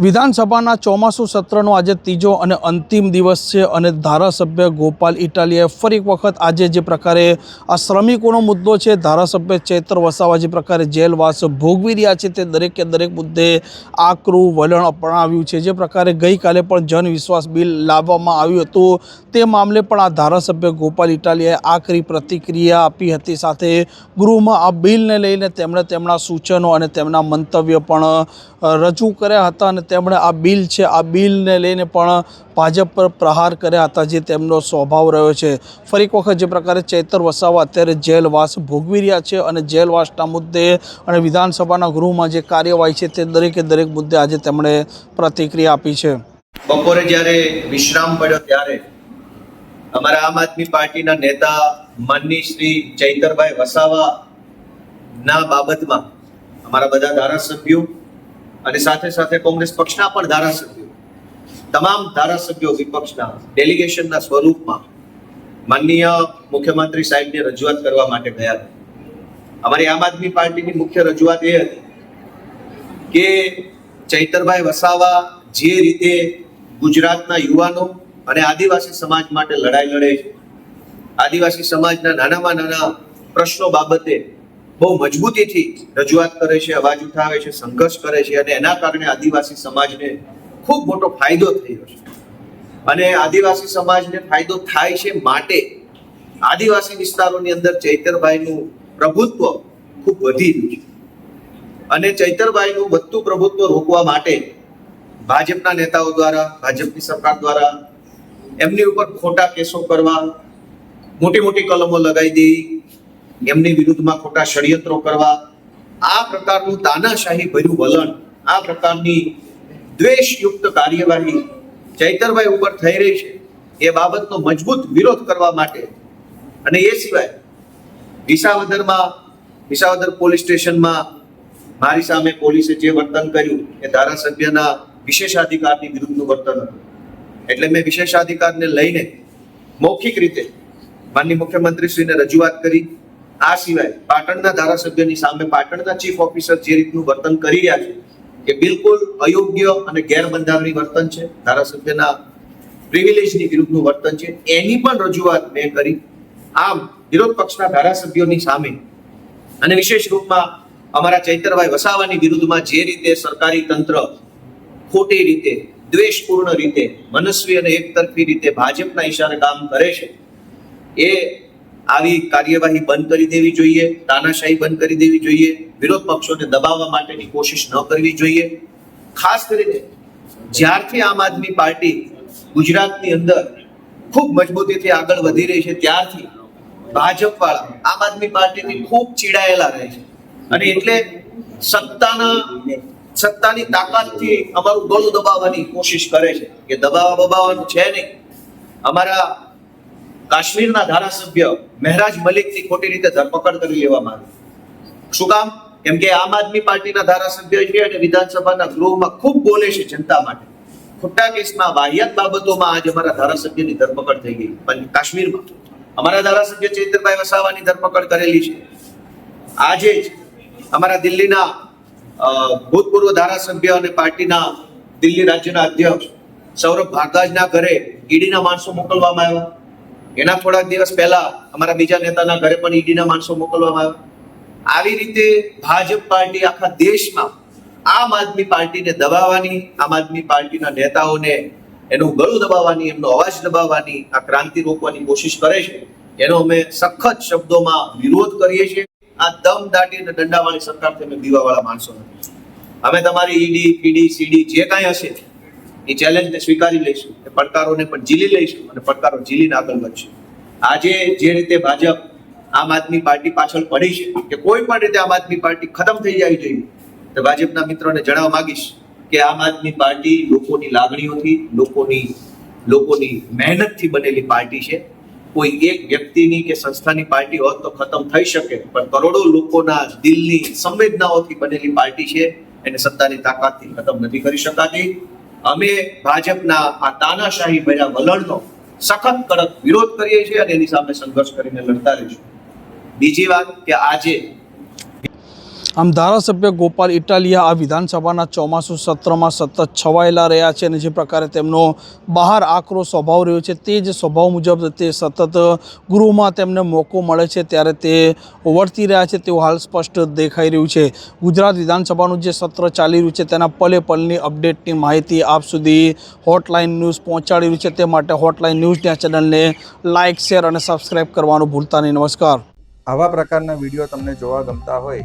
વિધાનસભાના ચોમાસુ સત્રનો આજે ત્રીજો અને અંતિમ દિવસ છે અને ધારાસભ્ય ગોપાલ ઇટાલીએ ફરી એક વખત આજે જે પ્રકારે આ શ્રમિકોનો મુદ્દો છે, ધારાસભ્ય ચૈત્ર વસાવા જે પ્રકારે જેલવાસ ભોગવી રહ્યા છે તે દરેકે દરેક મુદ્દે આકરું વલણ અપનાવ્યું છે. જે પ્રકારે ગઈકાલે પણ જનવિશ્વાસ બિલ લાવવામાં આવ્યું હતું, તે મામલે પણ આ ધારાસભ્ય ગોપાલ ઇટાલીએ આકરી પ્રતિક્રિયા આપી હતી. સાથે ગૃહમાં આ બિલને લઈને તેમણે તેમના સૂચનો અને તેમના મંતવ્ય પણ રજૂ કર્યા હતા અને તેમણે આ બિલ છે, આ બિલને લઈને પણ ભાજપ પર પ્રહાર કર્યા હતા જે તેમનો સ્વભાવ રહ્યો છે. ફરી એક વખત જે પ્રકારે ચૈતર વસાવા અત્યારે જેલવાસ ભોગવી રહ્યા છે અને જેલવાસના મુદ્દે અને વિધાનસભાના ગૃહમાં જે કાર્યવાહી છે તે દરેકે દરેક મુદ્દે આજે તેમણે પ્રતિક્રિયા આપી છે. બપોરે જ્યારે વિશ્રામ પડ્યો ત્યારે અમારા આમ આદમી પાર્ટીના નેતા માનની શ્રી ચૈતરભાઈ વસાવા ના બાબતમાં અમારા બધા ધારાસભ્યો અને સાથે સાથે કોંગ્રેસ પક્ષના પણ ધારાસભ્યો. તમામ ધારાસભ્યો વિપક્ષના ડેલિગેશનના સ્વરૂપમાં માનનીય મુખ્યમંત્રી સાહેબને રજૂઆત કરવા માટે ગયા હતા. અમારી આમ આદમી પાર્ટીની મુખ્ય રજૂઆત એ હતી કે ચૈતરભાઈ વસાવા જે રીતે ગુજરાતના યુવાનો અને આદિવાસી સમાજ માટે લડાઈ લડે છે, આદિવાસી સમાજના નાનામાં નાના પ્રશ્નો બાબતે બહુ મજબૂતીથી રજૂઆત કરે છે, અવાજ ઉઠાવે છે, સંઘર્ષ કરે છે અને એના કારણે આદિવાસી સમાજને ખૂબ મોટો ફાયદો થયો છે. અને આદિવાસી સમાજને ફાયદો થાય છે માટે આદિવાસી વિસ્તારોની અંદર ચૈતરભાઈનું પ્રભુત્વ ખૂબ વધી રહ્યું છે. અને ચૈતરભાઈનું વધતું પ્રભુત્વ રોકવા માટે ભાજપના નેતાઓ દ્વારા, ભાજપની સરકાર દ્વારા એમની ઉપર ખોટા કેસો કરવા મોટી મોટી કલમો લગાવી દેવી એમની વિરુદ્ધમાં ખોટા ષડયંત્રો કરવા, આ પ્રકારનું તાનાશાહી ભર્યું વલણ, આ પ્રકારની દ્વેષયુક્ત કાર્યવાહી ચૈતરભાઈ ઉપર થઈ રહી છે. એ બાબતનો મજબૂત વિરોધ કરવા માટે અને એ સિવાય વિસાવદરમાં, વિસાવદર પોલીસ સ્ટેશનમાં મારી સામે પોલીસે જે વર્તન કર્યું એ ધારાસભ્યના વિશેષાધિકારની વિરુદ્ધનું વર્તન હતું. એટલે મેં વિશેષાધિકારને લઈને મૌખિક રીતે માનની મુખ્યમંત્રીશ્રીને રજૂઆત કરી. આ સિવાય પાટણના ધારાસભ્યની સામે પાટણના ચીફ ઓફિસર જે રીતનું વર્તન કરી રહ્યા છે કે બિલકુલ અયોગ્ય અને ગેરબંધારણી વર્તન છે. ધારાસભ્યના પ્રિવિલેજની વિરુદ્ધનું વર્તન છે. એની પણ રજૂઆત મેં કરી. આમ, વિરોધ પક્ષના ધારાસભ્યોની સામે અને વિશેષ રૂપમાં અમારા ચૈતરભાઈ વસાવાની વિરુદ્ધમાં જે રીતે સરકારી તંત્ર ખોટી રીતે, દ્વેષપૂર્ણ રીતે, મનસ્વી અને એકતરફી રીતે ભાજપના ઈશારે કામ કરે છે, એ આવી કાર્યવાહી બંધ કરી દેવી જોઈએ, તાનાશાહી બંધ કરી દેવી જોઈએ, વિરોધ પક્ષોને દબાવવા માટેની કોશિશ ન કરવી જોઈએ. ખાસ કરીને જ્યારથી આમ આદમી પાર્ટી ગુજરાતની અંદર ખૂબ મજબૂતીથી આગળ વધી રહી છે, ત્યારથી ભાજપ વાળા આમ આદમી પાર્ટીથી ખૂબ ચીડાયેલા રહે છે. અને એટલે સત્તાના, સત્તાની તાકાતથી અમારું ગળું દબાવવાની કોશિશ કરે છે કે દબાવવા દબાવવાનું છે નહીં. અમારા કાશ્મીરના ધારાસભ્ય મહેરાજ મલિકની ખોટી રીતે ધરપકડ કરી લેવામાં આવી. શું કામ? કેમ કે આમ આદમી પાર્ટીના ધારાસભ્ય છે અને વિધાનસભાના ગૃહમાં ખૂબ બોલે છે જનતા માટે. ખોટા કેસમાં, વાહિયાત બાબતોમાં આજે અમારા ધારાસભ્યની ધરપકડ થઈ ગઈ, પણ કાશ્મીરમાં. અમારા ધારાસભ્ય ચૈતરભાઈ વસાવાની ધરપકડ કરેલી છે. આજે જ અમારા દિલ્હીના ભૂતપૂર્વ ધારાસભ્ય અને પાર્ટીના દિલ્હી રાજ્યના અધ્યક્ષ સૌરભ ભારદ્વાજના ઘરે ઈડીના માણસો મોકલવામાં આવ્યા. એના થોડાક દિવસ પહેલા અમારા બીજા નેતાના ઘરે પણ ઈડીના માણસો મોકલવામાં આવ્યા. આવી રીતે ભાજપ પાર્ટી આખા દેશમાં આમ આદમી પાર્ટીને દબાવવાની, આમ આદમી પાર્ટીના નેતાઓને એનું ગળું દબાવવાની, એમનો અવાજ દબાવવાની, આ ક્રાંતિ રોકવાની કોશિશ કરે છે, એનો અમે સખત શબ્દોમાં વિરોધ કરીએ છીએ. આ દમ દાટી અને દંડાવાળી સરકાર અમે દીવાવાળા માણસો નથી. અમે તમારી ઈડી, પીડી, સીડી જે કાંઈ હશે એ ચેલેન્જને સ્વીકારી લઈશું એ પડકારોને પણ ઝીલી લઈશું અને પડકારો ઝીલીને આગળ વધશું. આજે જે રીતે ભાજપ આમ આદમી પાર્ટી પાછળ પડી છે કે કોઈ પણ રીતે આમ આદમી પાર્ટી ખતમ થઈ જાય જોઈએ તો ભાજપના મિત્રોને જણાવવા માંગીશ કે આમ આદમી પાર્ટી લોકોની લાગણીઓથી, લોકોની લોકોની મહેનતથી બનેલી પાર્ટી છે. કોઈ એક વ્યક્તિની કે સંસ્થાની પાર્ટી હોત તો ખતમ થઈ શકે, પણ કરોડો લોકોના દિલની સંવેદનાઓથી બનેલી પાર્ટી છે, એને સત્તાની તાકાતથી ખતમ નથી કરી શકાતી. અમે ભાજપના આ તાનાશાહી ભર્યા વલણનો સખત કડક વિરોધ કરીએ છીએ અને એની સામે સંઘર્ષ કરીને લડતા રહીશું. બીજી વાત કે આજે આમ ધારાસભ્ય ગોપાલ ઇટાલિયા આ વિધાનસભાના ચોમાસું સત્રમાં સતત છવાયેલા રહ્યા છે અને જે પ્રકારે તેમનો બહાર આકરો સ્વભાવ રહ્યો છે તે જ સ્વભાવ મુજબ તે સતત ગૃહમાં તેમને મોકો મળે છે ત્યારે તે વર્તી રહ્યા છે તેવું હાલ સ્પષ્ટ દેખાઈ રહ્યું છે. ગુજરાત વિધાનસભાનું જે સત્ર ચાલી રહ્યું છે તેના પલે પલની અપડેટની માહિતી આપ સુધી હોટલાઇન ન્યૂઝ પહોંચાડી રહ્યું છે. તે માટે હોટલાઇન ન્યૂઝના ચેનલને લાઇક, શેર અને સબસ્ક્રાઇબ કરવાનું ભૂલતા નહીં. નમસ્કાર. આવા પ્રકારના વીડિયો તમને જોવા ગમતા હોય